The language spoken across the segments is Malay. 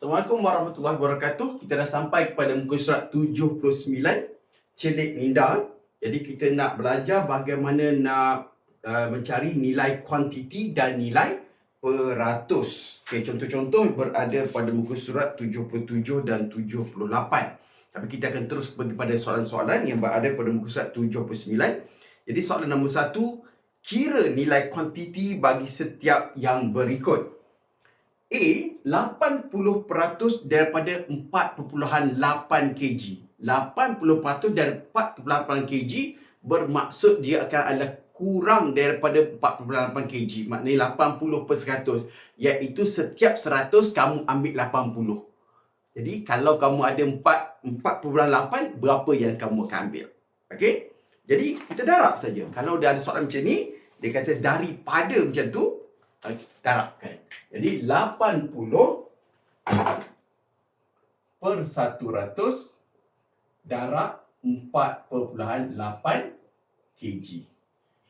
Assalamualaikum warahmatullahi wabarakatuh. Kita dah sampai kepada muka surat 79 celik minda. Jadi kita nak belajar bagaimana nak uh, mencari nilai kuantiti dan nilai peratus. Okey, contoh-contoh berada pada muka surat 77 dan 78. Tapi kita akan terus pergi pada soalan-soalan yang berada pada muka surat 79. Jadi soalan nombor satu, kira nilai kuantiti bagi setiap yang berikut. A 80% daripada 4.8 kg. 80% dari 4.8 kg bermaksud dia akan adalah kurang daripada 4.8 kg. Maknanya 80 per 100. Iaitu setiap 100 kamu ambil 80. Jadi kalau kamu ada 4 4.8 berapa yang kamu akan ambil? Okey? Jadi kita darab saja. Kalau dia ada soalan macam ni, dia kata daripada macam tu, okay, darabkan. Jadi 80 per 100 darab 4.8 kg.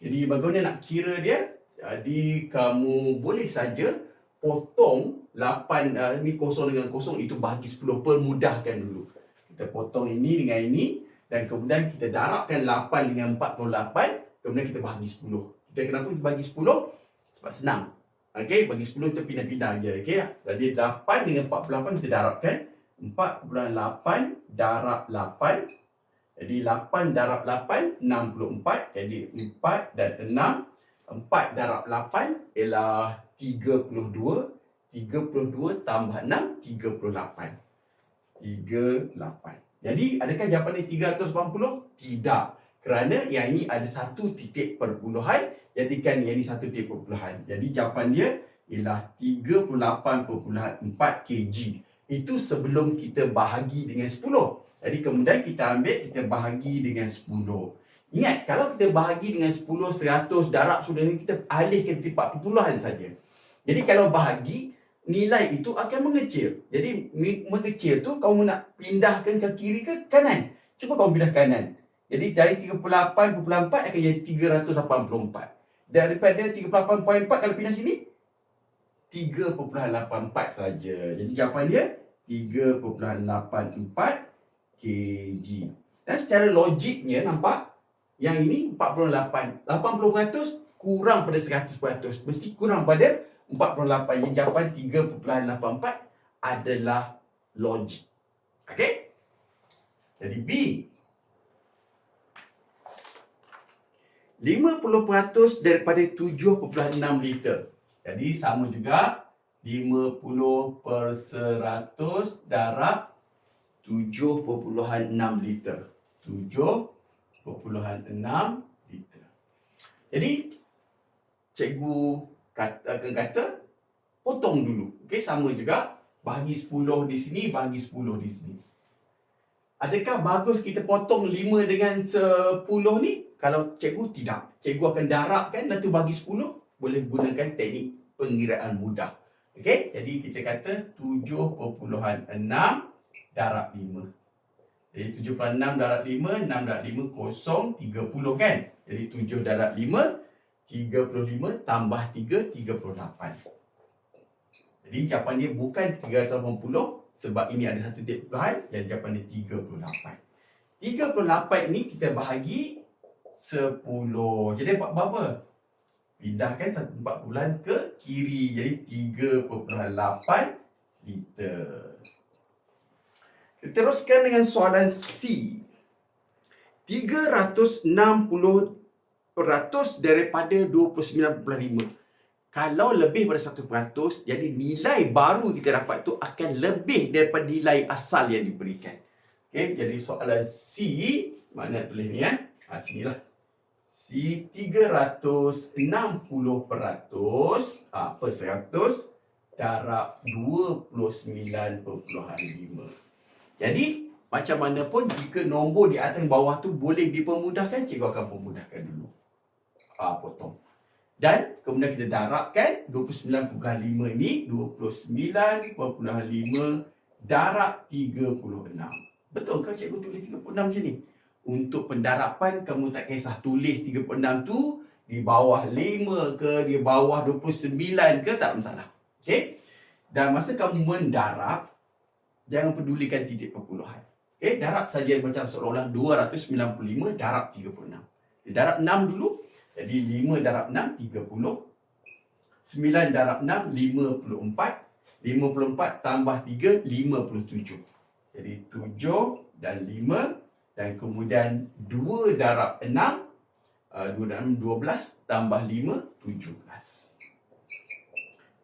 Jadi bagaimana nak kira dia? Jadi kamu boleh saja potong 8 uh, ni kosong dengan kosong itu bagi 10 permudahkan dulu. Kita potong ini dengan ini dan kemudian kita darabkan 8 dengan 48 kemudian kita bagi 10. Kita kenapa kita bagi 10? Sebab senang. Okey, bagi 10 kita pindah-pindah aja okey. Jadi 8 dengan 48 kita darabkan. 4.8 darab 8 jadi 8 darab 8 64 jadi 4 dan 6 4 darab 8 ialah 32 32 tambah 6 38 38 jadi adakah jawapan ni 380 tidak kerana yang ini ada satu titik perpuluhan jadikan yang ini satu titik perpuluhan jadi jawapan dia ialah 38.4 kg itu sebelum kita bahagi dengan 10. Jadi kemudian kita ambil, kita bahagi dengan 10. Ingat, kalau kita bahagi dengan 10, 100, darab sudah ni, kita alihkan titik perpuluhan saja. Jadi kalau bahagi, nilai itu akan mengecil. Jadi mengecil tu, kamu nak pindahkan ke kiri ke kanan. Cuba kamu pindah kanan. Jadi dari 38.4 akan jadi 384. Daripada 38.4 kalau pindah sini, 3.84 saja. Jadi jawapan dia 3.84 kg. Dan secara logiknya nampak yang ini 48. 80% kurang pada 100%. Mesti kurang pada 48. Yang jawapan 3.84 adalah logik. Okey? Jadi B. 50% daripada 7.6 liter. Jadi sama juga 50 per 100 darab 7.6 liter. 7.6 liter. Jadi, cikgu kata, akan kata, potong dulu. Okey, sama juga. Bagi 10 di sini, bagi 10 di sini. Adakah bagus kita potong 5 dengan 10 ni? Kalau cikgu tidak. Cikgu akan darabkan dan tu bagi 10. Boleh gunakan teknik pengiraan mudah. Okey, jadi kita kata 7.6 darab 5. Jadi 7.6 darab 5, 6 darab 5 kosong 30 kan? Jadi 7 darab 5 35 tambah 3 38. Jadi jawapan dia bukan 380 sebab ini ada satu titik perpuluhan yang jawapan dia 38. 38 ini kita bahagi 10. Jadi dapat berapa? pindahkan satu empat bulan ke kiri jadi 3.8 liter. Kita teruskan dengan soalan C. 360 peratus daripada 29.5. Kalau lebih pada 1%, jadi nilai baru kita dapat tu akan lebih daripada nilai asal yang diberikan. Okey, jadi soalan C, mana tulis ni ya? Ha, sinilah si 360 peratus ha, per 100 darab 29.5. Jadi, macam mana pun jika nombor di atas bawah tu boleh dipermudahkan, cikgu akan permudahkan dulu. Ha, potong. Dan kemudian kita darabkan 29.5 ni 29.5 darab 36. Betul ke cikgu tulis 36 macam ni? Untuk pendarapan kamu tak kisah tulis 36 tu di bawah 5 ke di bawah 29 ke tak masalah. Okey. Dan masa kamu mendarab jangan pedulikan titik perpuluhan. Okay, darab saja macam seolah-olah 295 darab 36. Okay, darab 6 dulu. Jadi 5 darab 6, 30. 9 darab 6, 54. 54 tambah 3, 57. Jadi 7 dan 5. Dan kemudian 2 darab 6, uh, 2 darab 6, 12 tambah 5, 17.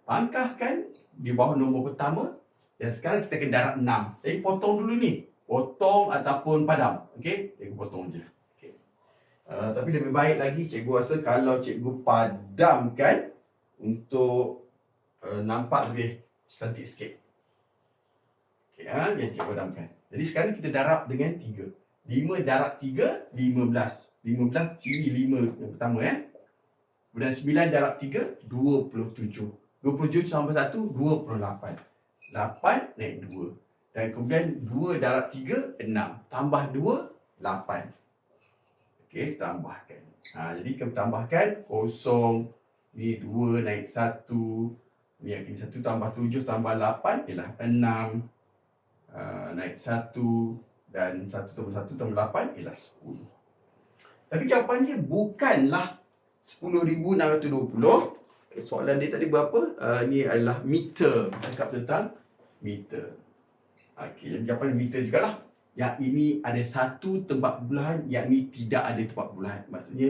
Pangkahkan di bawah nombor pertama. Dan sekarang kita akan darab 6. Jadi potong dulu ni potong ataupun padam. Okey, cikgu potong je. Okay. Uh, tapi lebih baik lagi cikgu rasa kalau cikgu padamkan untuk uh, nampak lebih cantik sikit. Okey, ha, yang cikgu padamkan. Jadi sekarang kita darab dengan 3. 5 darab 3, 15. 15 sini 5 yang pertama ya. Kemudian 9 darab 3, 27. 27 tambah 1, 28. 8 naik 2. Dan kemudian 2 darab 3, 6. Tambah 2, 8. Okey, tambahkan. Ha, jadi kita tambahkan kosong. Ni 2 naik 1. Ni yang ini 1 tambah 7 tambah 8 ialah 6. Uh, naik 1. Dan 1 tambah 1 tambah 8 ialah 10. Tapi jawapan dia bukanlah 10,620. Okay, soalan dia tadi berapa? Uh, ni adalah meter. Cakap tentang meter. Okey, jawapan meter jugalah. Yang ini ada satu tempat perpuluhan, yang ini tidak ada tempat perpuluhan. Maksudnya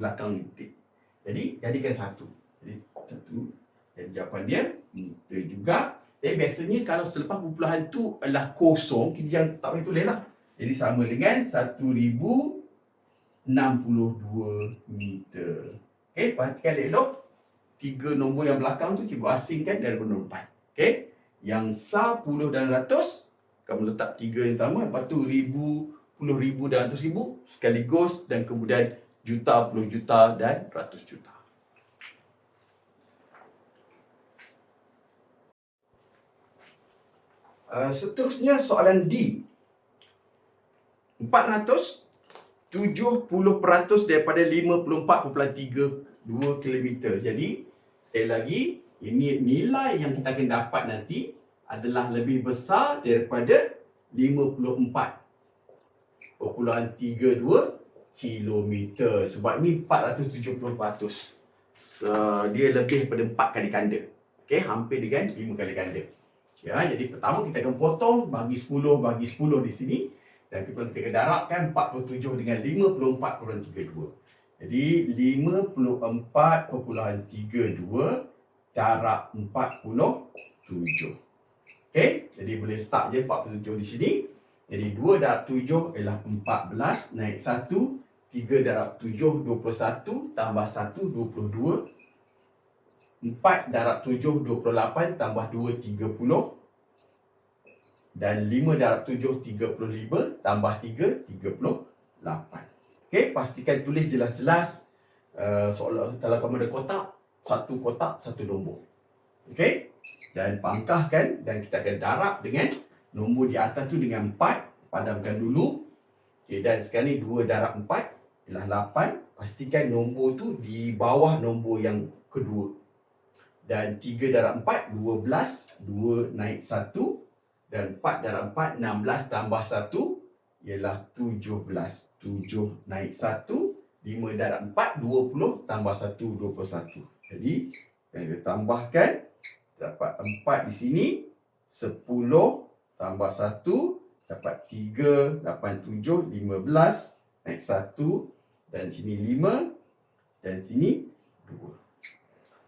belakang titik. Jadi, jadikan satu. Jadi, satu. Dan jawapan dia meter juga. Eh, biasanya kalau selepas perpuluhan tu adalah kosong, kita jangan tak boleh tulis lah. Jadi, sama dengan 1062 meter. Okey, perhatikan elok. Tiga nombor yang belakang tu cikgu asingkan dari nombor depan. Okey yang sah puluh dan ratus kamu letak tiga yang pertama lepas tu ribu puluh ribu dan ratus ribu sekaligus dan kemudian juta puluh juta dan ratus juta Uh, seterusnya soalan D. 470% daripada 54.32 km. Jadi, sekali lagi, ini nilai yang kita akan dapat nanti adalah lebih besar daripada 54.32 kilometer sebab ni 470%. So, dia lebih daripada 4 kali ganda. Okey, hampir dengan 5 kali ganda. Ya, jadi pertama kita akan potong bagi 10 bagi 10 di sini dan kita akan darabkan 47 dengan 54.32. Jadi 54.32 darab 47. Okey, jadi boleh letak je 47 di sini. Jadi 2 darab 7 ialah 14 naik 1. 3 darab 7, 21 tambah 1, 22. 4 darab 7, 28 tambah 2, 30. Dan 5 darab 7, 35 tambah 3, 38. Okey, pastikan tulis jelas-jelas. Uh, kalau kamu ada kotak, satu kotak, satu nombor. Okey? Dan pangkahkan dan kita akan darab dengan nombor di atas tu dengan 4. Padamkan dulu. Okey, dan sekarang ni 2 darab 4 ialah 8. Pastikan nombor tu di bawah nombor yang kedua. Dan 3 darab 4, 12. 2 naik 1. Dan 4 darab 4, 16 tambah 1 ialah 17. 7 naik 1. 5 darab 4, 20 tambah 1, 21. Jadi, yang kita tambahkan, dapat 4 di sini, 10 tambah 1, dapat 3, 8, 7, 15, naik 1, dan sini 5, dan sini 2.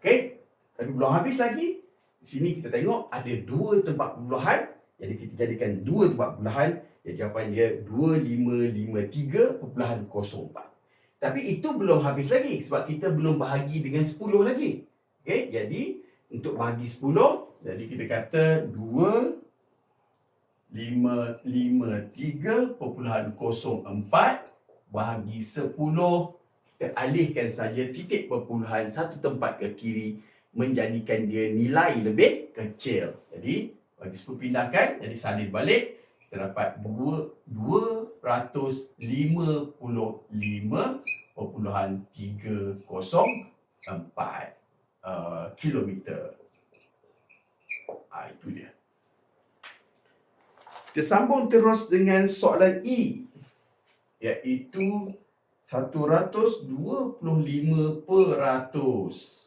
Okey, tapi belum habis lagi. Di sini kita tengok ada dua tempat pembuluhan. Jadi kita jadikan dua tempat pembuluhan. Jadi jawapan dia 2553.04. Tapi itu belum habis lagi sebab kita belum bahagi dengan 10 lagi. Okey, jadi untuk bahagi 10, jadi kita kata 2 5 5 3.04 bahagi 10 kita alihkan saja titik perpuluhan satu tempat ke kiri menjadikan dia nilai lebih kecil. Jadi bagi 10 pindahkan jadi salin balik kita dapat 255.304 uh, kilometer. Ah, itu dia. Kita sambung terus dengan soalan E. Iaitu 125 peratus.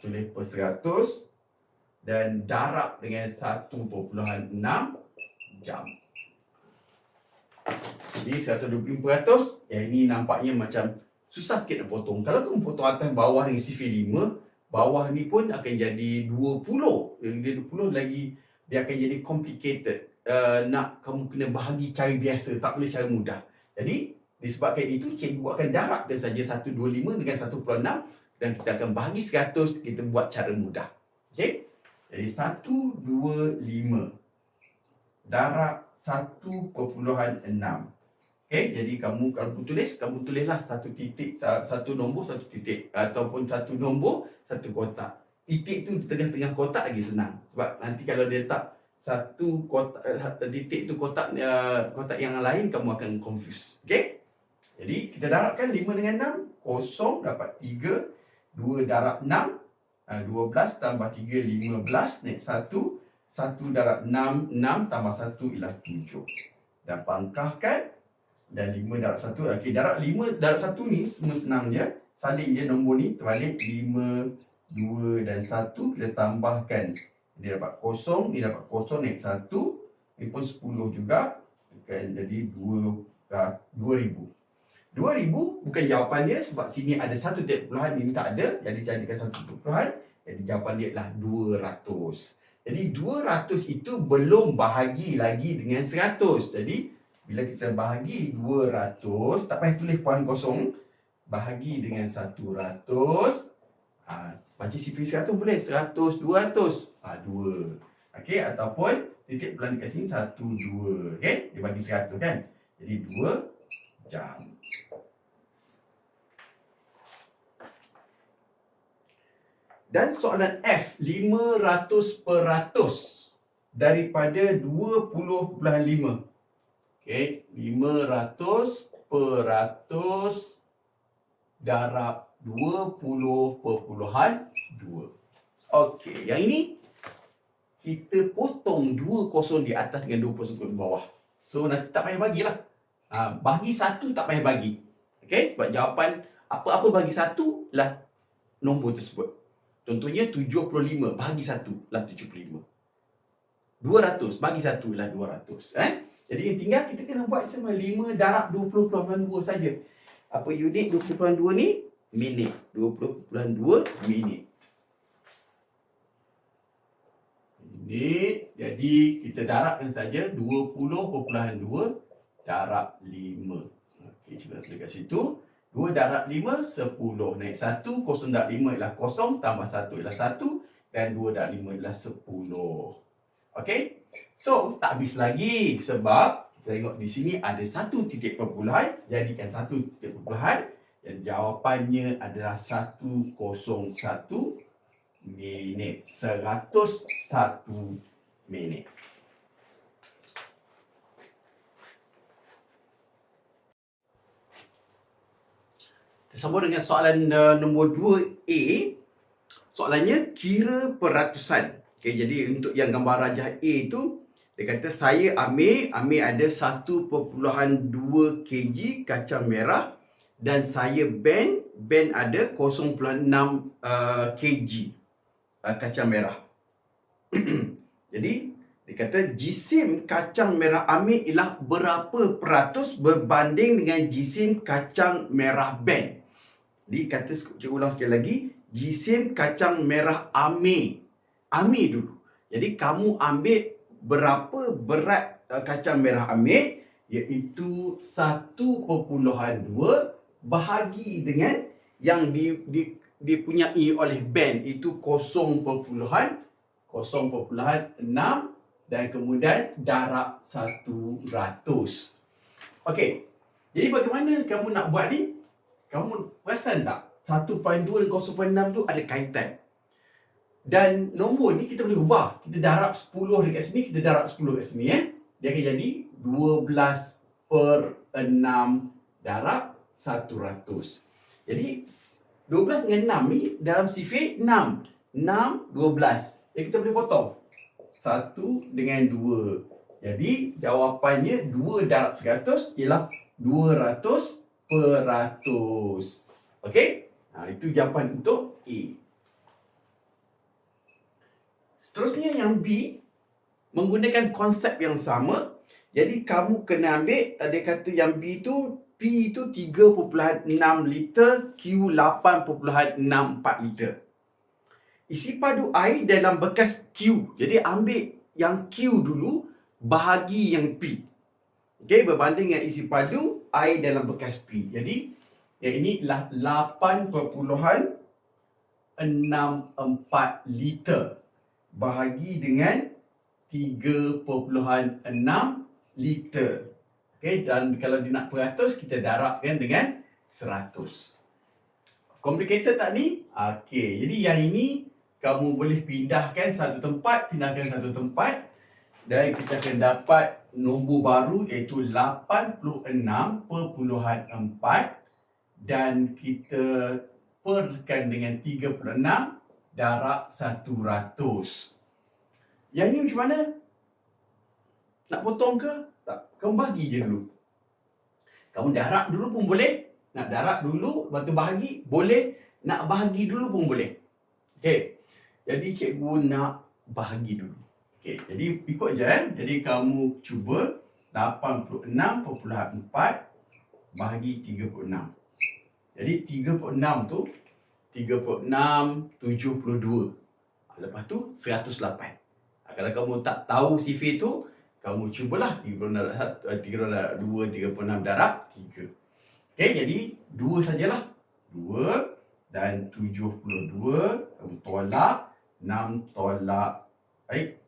Tulis per seratus dan darab dengan 1.6 jam. Jadi 125 peratus, yang ini nampaknya macam susah sikit nak potong. Kalau kamu potong atas bawah dengan sifir 5, bawah ni pun akan jadi 20. Yang dia 20 lagi dia akan jadi complicated. Uh, nak kamu kena bahagi cara biasa, tak boleh cara mudah. Jadi disebabkan itu cikgu akan darabkan saja 125 dengan 1.6 dan kita akan bahagi 100 kita buat cara mudah. Okey? Jadi 125 darab 1.6. Okey, jadi kamu kalau pun tulis, kamu tulislah satu titik, satu nombor, satu titik ataupun satu nombor, satu kotak. Titik tu di tengah-tengah kotak lagi senang. Sebab nanti kalau dia letak satu kotak eh, titik tu kotak uh, kotak yang lain kamu akan confuse. Okey? Jadi kita darabkan 5 dengan 6, kosong dapat 3 2 darab 6 uh, 12 tambah 3 15 naik 1 1 darab 6 6 tambah 1 ialah 7 dan pangkahkan dan 5 darab 1 okey darab 5 darab 1 ni semua senang je. Salin je nombor ni terbalik 5 2 dan 1 kita tambahkan. Dia dapat kosong ni dapat kosong naik 1 ni pun 10 juga. Akan jadi 2 2000 2000 bukan jawapan dia sebab sini ada satu titik puluhan ini tak ada. Jadi jadikan satu titik puluhan jadi jawapan dia adalah 200 jadi 200 itu belum bahagi lagi dengan 100 jadi bila kita bahagi 200 tak payah tulis puan kosong bahagi dengan 100 ha, baca sifir 100 boleh 100 200 ha, 2 okey ataupun titik puluhan dekat sini 1 2 okey dia bagi 100 kan? Jadi 2 jam Dan soalan F, 500 peratus daripada 20.5. Okey, 500 peratus darab 20.2. Okey, yang ini kita potong 2 kosong di atas dengan 2 kosong di bawah. So nanti tak payah bagilah. Ha, bagi satu tak payah bagi. Okey, sebab jawapan apa-apa bagi satu lah nombor tersebut. Contohnya 75 bagi 1 lah 75. 200 bagi 1 lah 200. Eh? Jadi yang tinggal kita kena buat sama 5 darab 20.2 saja. Apa unit 20.2 ni? Minit. 20.2 minit. Minit. Jadi kita darabkan saja 20.2 darab 5. Okey, kita tulis kat situ. 2 darab 5, 10. Naik 1, kosong darab 5 ialah kosong, tambah 1 ialah 1. Dan 2 darab 5 ialah 10. Okay? So, tak habis lagi. Sebab, kita tengok di sini ada satu titik perpuluhan. Jadikan satu titik perpuluhan. Dan jawapannya adalah 101 minit. 101 minit. Sambung dengan soalan uh, nombor 2A. Soalannya kira peratusan. Okay, jadi untuk yang gambar rajah A itu, dia kata saya ambil, ambil ada 1.2 kg kacang merah dan saya band, band ada 0.6 uh, kg uh, kacang merah. jadi, dia kata jisim kacang merah ambil ialah berapa peratus berbanding dengan jisim kacang merah band. Jadi kata cikgu ulang sekali lagi, jisim kacang merah ame. Ame dulu. Jadi kamu ambil berapa berat uh, kacang merah ame iaitu 1.2 bahagi dengan yang di, di, dipunyai oleh band itu 0.0.6 dan kemudian darab 100. Okey. Jadi bagaimana kamu nak buat ni? Kamu perasan tak? 1.2 dan 0.6 tu ada kaitan. Dan nombor ni kita boleh ubah. Kita darab 10 dekat sini, kita darab 10 dekat sini. Eh? Dia akan jadi 12 per 6 darab 100. Jadi 12 dengan 6 ni dalam sifir 6. 6, 12. Jadi kita boleh potong. 1 dengan 2. Jadi jawapannya 2 darab 100 ialah 200 peratus. Okey? Ha, itu jawapan untuk A. Seterusnya yang B menggunakan konsep yang sama. Jadi kamu kena ambil dia kata yang B tu P itu 3.6 liter, Q 8.64 liter. Isi padu air dalam bekas Q. Jadi ambil yang Q dulu, bahagi yang P. Okey, berbanding dengan isi padu air dalam bekas P. Jadi, yang ini adalah 8.64 liter. Bahagi dengan 3.6 liter. Okay, dan kalau dia nak peratus, kita darabkan dengan 100. Complicated tak ni? Okay, jadi yang ini kamu boleh pindahkan satu tempat, pindahkan satu tempat dan kita akan dapat nombor baru iaitu 86.4 dan kita perkan dengan 36 darab 100. Yang ini macam mana? Nak potong ke? Tak. Kamu bagi je dulu. Kamu darab dulu pun boleh. Nak darab dulu, lepas tu bahagi. Boleh. Nak bahagi dulu pun boleh. Okey. Jadi cikgu nak bahagi dulu. Okey. Jadi ikut je eh. Jadi kamu cuba 86.4 bahagi 36. Jadi 36 tu 36 72. Lepas tu 108. Kalau kamu tak tahu sifir tu, kamu cubalah 36 darab 1, 36 darab 2, 36 darab 3. Okey, jadi 2 sajalah. 2 dan 72 kamu tolak 6 tolak baik.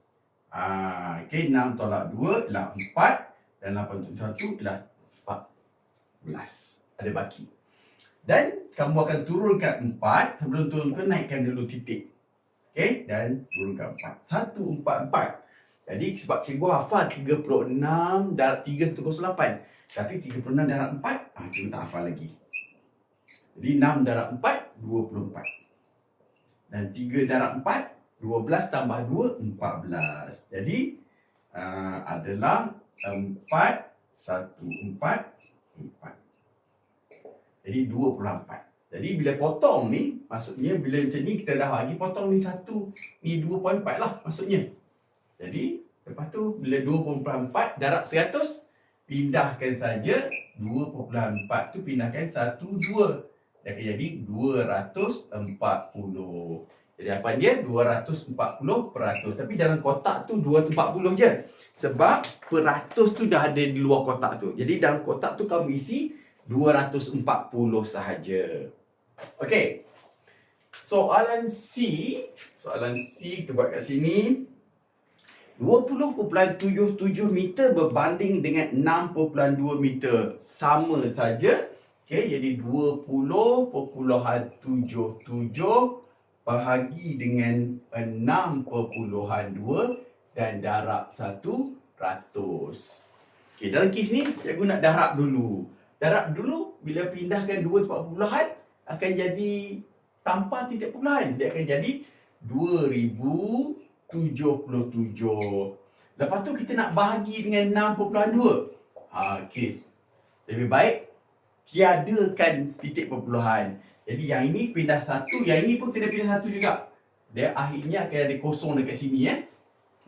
Ah, okey 6 tolak 2 ialah 4 dan 8 1 ialah 14. Ada baki. Dan kamu akan turunkan 4 sebelum turunkan naikkan dulu titik. Okey dan turunkan 4. 1 4 4. Jadi sebab cikgu hafal 36 darab 3 108. Tapi 36 darab 4, ah, cikgu tak hafal lagi. Jadi 6 darab 4, 24. Dan 3 darab 4, 12 tambah 2, 14. Jadi uh, adalah 4, 1, 4, 4. Jadi 24. Jadi bila potong ni, maksudnya bila macam ni kita dah bagi potong ni 1, ni 2.4 lah maksudnya. Jadi, lepas tu bila 2.4 darab 100, pindahkan saja 2.4 tu pindahkan 1, 2. Dia akan jadi 240. Jadi apa dia? 240 peratus. Tapi dalam kotak tu 240 je. Sebab peratus tu dah ada di luar kotak tu. Jadi dalam kotak tu kamu isi 240 sahaja. Okey. Soalan C. Soalan C kita buat kat sini. 20.77 meter berbanding dengan 6.2 meter. Sama saja. Okay, jadi 20.77 bahagi dengan 6.2 dan darab 1 ratus. Okay, dalam kes ni, cikgu nak darab dulu. Darab dulu, bila pindahkan 2 tempat puluhan, akan jadi tanpa titik puluhan. Dia akan jadi 2000 77. Lepas tu kita nak bahagi dengan 6.2. Ha, okey. Lebih baik tiadakan titik perpuluhan. Jadi yang ini pindah satu, yang ini pun kena pindah satu juga. Dia akhirnya akan ada kosong dekat sini eh.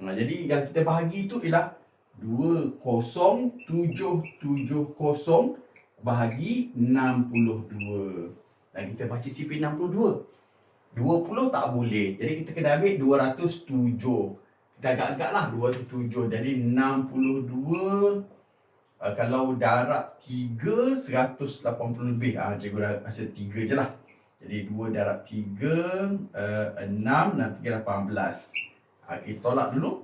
Ha, jadi yang kita bahagi tu ialah 20770 bahagi 62. Dan kita baca CP 62. 20 tak boleh. Jadi kita kena ambil 207. Kita agak-agak lah 207. Jadi 62. Uh, kalau darab 3, 180 lebih. Ah, cikgu dah rasa 3 je lah. Jadi 2 darab 3, uh, 6 dan 3, 18. Uh, kita tolak dulu.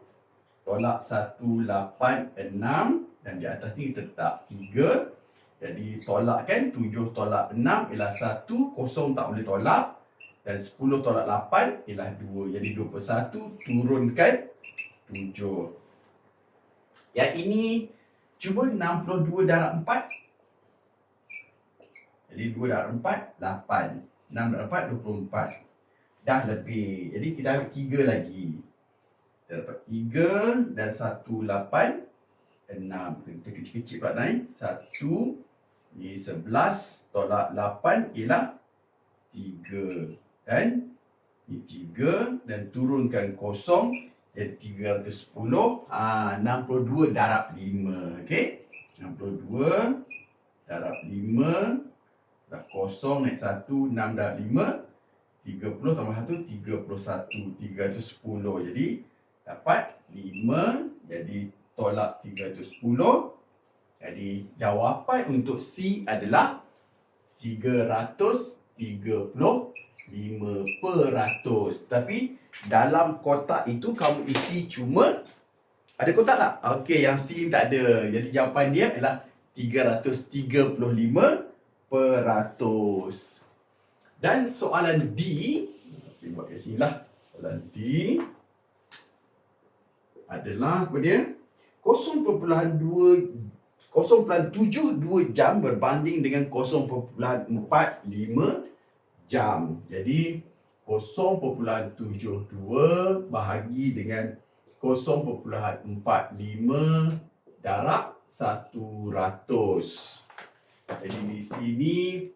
Tolak 1, 8, 6. Dan di atas ni kita letak 3. Jadi tolak kan 7 tolak 6 ialah 1. Kosong tak boleh tolak. Dan 10 tolak 8 ialah 2. Jadi 21 turunkan 7. Yang ini cuba 62 darab 4. Jadi 2 darab 4, 8. 6 darab 4, 24. Dah lebih. Jadi kita ambil 3 lagi. Kita dapat 3 dan 1, 8. enam. Kita kecil-kecil pula naik. Satu. Ni sebelas. Tolak lapan ialah tiga. Dan ni tiga. Dan turunkan kosong. Jadi tiga ratus sepuluh. Ah, enam puluh dua darab lima. Okey. Enam puluh dua. Darab lima. Dah kosong naik satu. Enam darab lima. Tiga puluh tambah satu. Tiga puluh satu. Tiga ratus sepuluh. Jadi dapat lima. Jadi tolak 310. Jadi jawapan untuk C adalah 335%. Tapi dalam kotak itu kamu isi cuma ada kotak tak? Okey, yang C tak ada. Jadi jawapan dia adalah 335%. Dan soalan D, saya buat kat lah. Soalan D adalah apa dia? 0.2 0.72 jam berbanding dengan 0.45 jam. Jadi 0.72 bahagi dengan 0.45 darab 100. Jadi di sini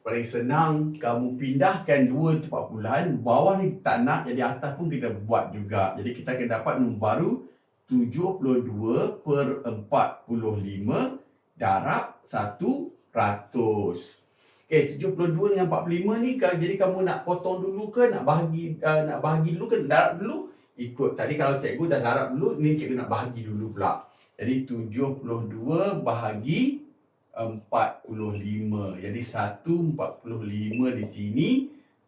paling senang kamu pindahkan dua tempat puluhan bawah ni tak nak jadi atas pun kita buat juga. Jadi kita akan dapat nombor baru 72 per 45 darab 100. Okey, 72 dengan 45 ni jadi kamu nak potong dulu ke nak bahagi uh, nak bahagi dulu ke darab dulu? Ikut tadi kalau cikgu dah darab dulu, ni cikgu nak bahagi dulu pula. Jadi 72 bahagi 45. Jadi 145 di sini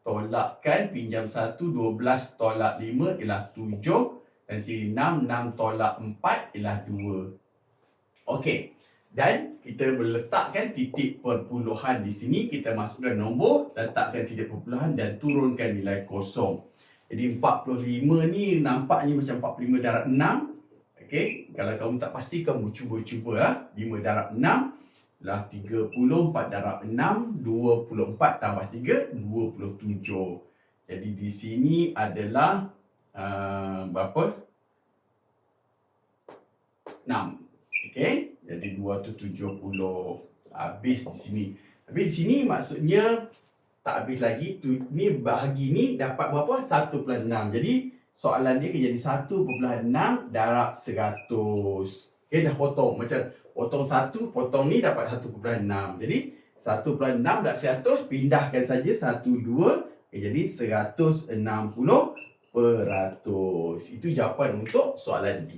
tolakkan pinjam 1 12 tolak 5 ialah 7 dan sini 6, 6 tolak 4 ialah 2. Okey. Dan kita meletakkan titik perpuluhan di sini. Kita masukkan nombor, letakkan titik perpuluhan dan turunkan nilai kosong. Jadi 45 ni nampaknya macam 45 darab 6. Okey. Kalau kamu tak pasti, kamu cuba-cuba lah. 5 darab 6 lah 30, 4 darab 6, 24 tambah 3, 27. Jadi di sini adalah uh, berapa? 6. Okey. Jadi 270 habis di sini. Habis di sini maksudnya tak habis lagi. Tu ni bahagi ni dapat berapa? 1/6. Jadi soalan dia jadi 1/6 darab 100. Okey dah potong macam potong 1 potong ni dapat 1/6. Jadi 1/6 darab 100 pindahkan saja 1 2 okay, jadi 160 peratus. Itu jawapan untuk soalan D.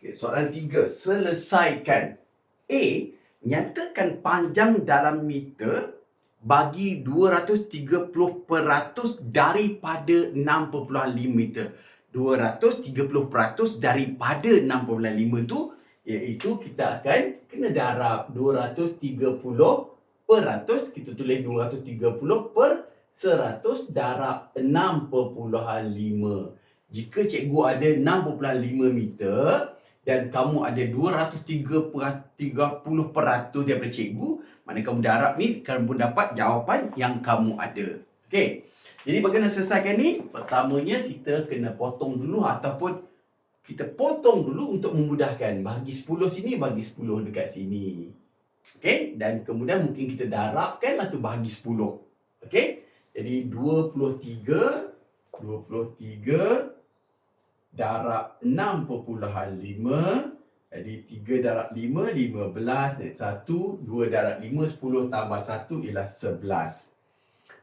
Okay, soalan tiga. Selesaikan. A. Nyatakan panjang dalam meter bagi 230% daripada 6.5 meter. 230% daripada 6.5 tu iaitu kita akan kena darab 230 peratus kita tulis 230 per 100 darab 6.5 jika cikgu ada 6.5 meter dan kamu ada 230 peratus daripada cikgu mana kamu darab ni kamu dapat jawapan yang kamu ada. Okey. Jadi bagaimana selesaikan ni? Pertamanya kita kena potong dulu ataupun kita potong dulu untuk memudahkan. Bagi 10 sini bagi 10 dekat sini Okey, dan kemudian mungkin kita darabkan atau bahagi 10. Okey? Jadi 23 23 darab 6.5 jadi 3 darab 5 15 dan 1 2 darab 5 10 tambah 1 ialah 11.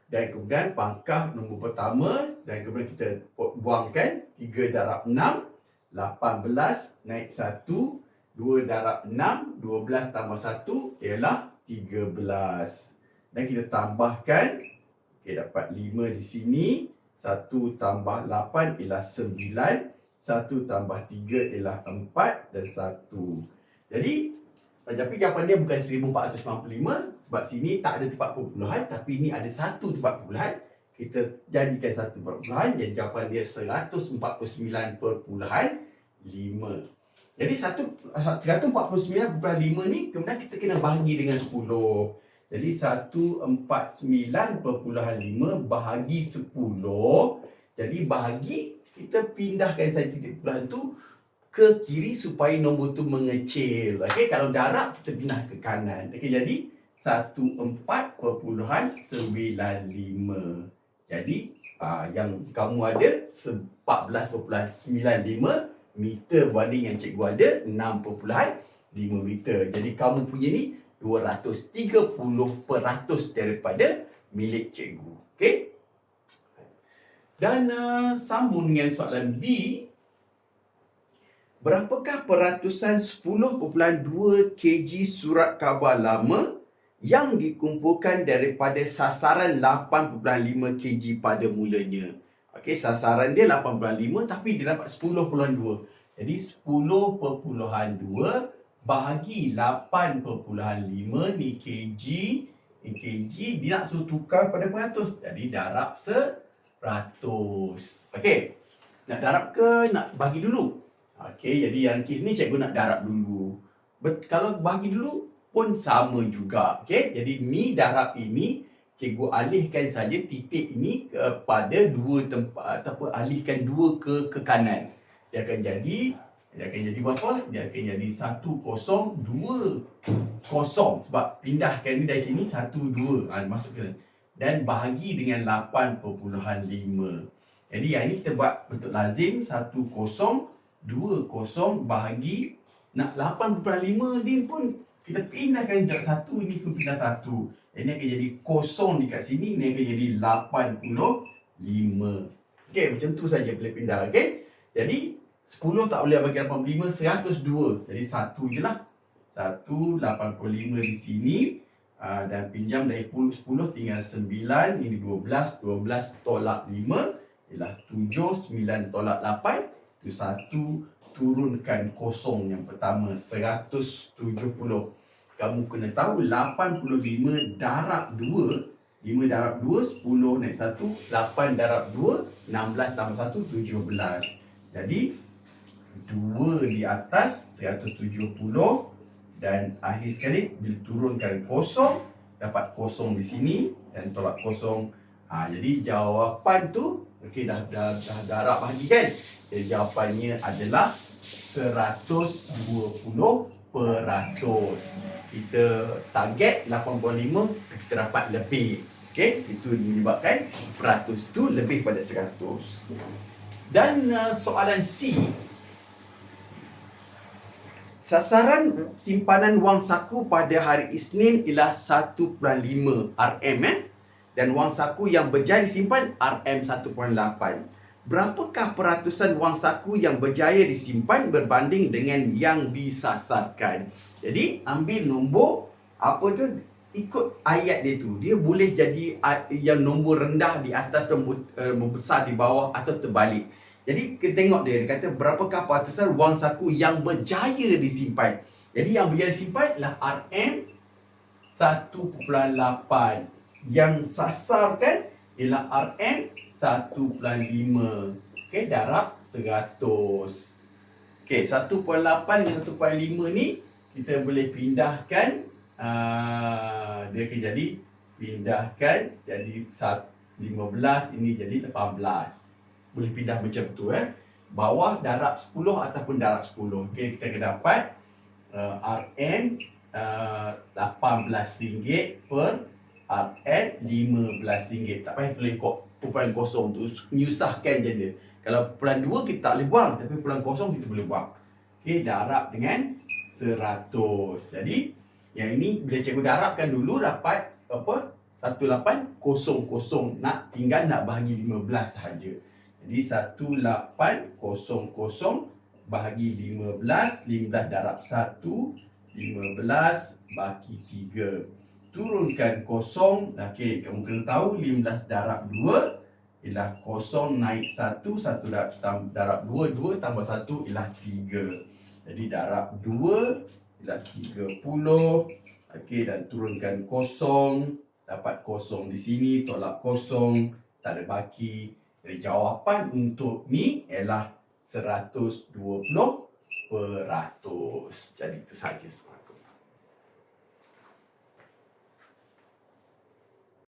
Dan kemudian pangkah nombor pertama dan kemudian kita buangkan 3 darab 6 18 naik 1 2 darab 6, 12 tambah 1 ialah 13. Dan kita tambahkan, okay, dapat 5 di sini. 1 tambah 8 ialah 9. 1 tambah 3 ialah 4 dan 1. Jadi, tapi jawapan dia bukan 1495 sebab sini tak ada tempat perpuluhan tapi ini ada satu tempat perpuluhan. Kita jadikan satu perpuluhan jadi jawapan dia 149 perpuluhan 5. Jadi 149.5 ni kemudian kita kena bahagi dengan 10. Jadi 149.5 bahagi 10 Jadi bahagi, kita pindahkan saja titik perpuluhan tu ke kiri supaya nombor tu mengecil. Okey, kalau darab kita pindah ke kanan. Okey, jadi 14.95. Jadi aa, yang kamu ada 14.95 meter banding yang cikgu ada 6.5 meter. Jadi kamu punya ni 230% daripada milik cikgu. Okey? Dan uh, sambung dengan soalan B. Berapakah peratusan 10.2 kg surat khabar lama yang dikumpulkan daripada sasaran 8.5 kg pada mulanya? Okey, sasaran dia 8.5 tapi dia dapat 10.2. Jadi 10.2 bahagi 8.5 ni kg kg dia nak suruh tukar pada peratus. Jadi darab seratus. Okey. Nak darab ke nak bagi dulu? Okey, jadi yang kes ni cikgu nak darab dulu. But, kalau bagi dulu pun sama juga. Okey, jadi ni darab ini cikgu alihkan saja titik ini kepada dua tempat ataupun alihkan dua ke ke kanan. Dia akan jadi dia akan jadi berapa? Dia akan jadi 1 kosong 2 kosong sebab pindahkan ni dari sini 1 2 ha, masuk ke dan bahagi dengan 8.5. Jadi yang ini kita buat bentuk lazim 1 kosong 2 kosong bahagi nak 8.5 ni pun kita pindahkan jauh satu ini pun pindah satu ini akan jadi kosong dekat sini. Ini akan jadi 85. Okey, macam tu saja boleh pindah. Okey. Jadi, 10 tak boleh bagi 85, 102. Jadi, satu je lah. 1, 85 di sini. Uh, dan pinjam dari 10, 10 tinggal 9. Ini 12. 12 tolak 5. Ialah 7, 9 tolak 8. Itu 1 turunkan kosong yang pertama. 170 kamu kena tahu 85 darab 2 5 darab 2 10 naik 1 8 darab 2 16 tambah 1 17 jadi 2 di atas 170 dan akhir sekali bila turunkan kosong dapat kosong di sini dan tolak kosong. Ha, jadi jawapan tu okey dah, dah, dah darab lagi kan? Jadi jawapannya adalah 120 peratus. Kita target 85, kita dapat lebih. Okey, itu menyebabkan peratus tu lebih pada 100. Dan uh, soalan C. Sasaran simpanan wang saku pada hari Isnin ialah 1.5 RM eh? dan wang saku yang berjaya disimpan RM 1.8 berapakah peratusan wang saku yang berjaya disimpan berbanding dengan yang disasarkan. Jadi ambil nombor apa tu ikut ayat dia tu. Dia boleh jadi yang nombor rendah di atas nombor, nombor besar di bawah atau terbalik. Jadi kita tengok dia, dia kata berapakah peratusan wang saku yang berjaya disimpan. Jadi yang berjaya disimpan adalah RM 1.8. Yang sasarkan ialah RM 1.5. Okey, darab 100. Okey, 1.8 dengan 1.5 ni kita boleh pindahkan uh, dia akan jadi pindahkan jadi 15 ini jadi 18. Boleh pindah macam tu eh. Bawah darab 10 ataupun darab 10. Okey, kita akan dapat uh, RM uh, RM18 per RM RM15 tak payah tulis kumpulan kosong tu. Menyusahkan je dia. Kalau kumpulan dua kita tak boleh buang tapi kumpulan kosong kita boleh buang. Ok darab dengan 100 jadi yang ini bila cikgu darabkan dulu dapat apa? 1800 nak tinggal nak bahagi 15 sahaja. Jadi 1800 bahagi 15 15 darab 1 15 bagi 3 turunkan kosong. Okey kamu kena tahu 15 darab 2 ialah kosong naik 1 1 darab 2 2 tambah 1 ialah 3 jadi darab 2 ialah 30 okey dan turunkan kosong. Dapat kosong di sini tolak kosong tak ada baki. Jadi jawapan untuk ni ialah 120 peratus. Jadi itu saja semua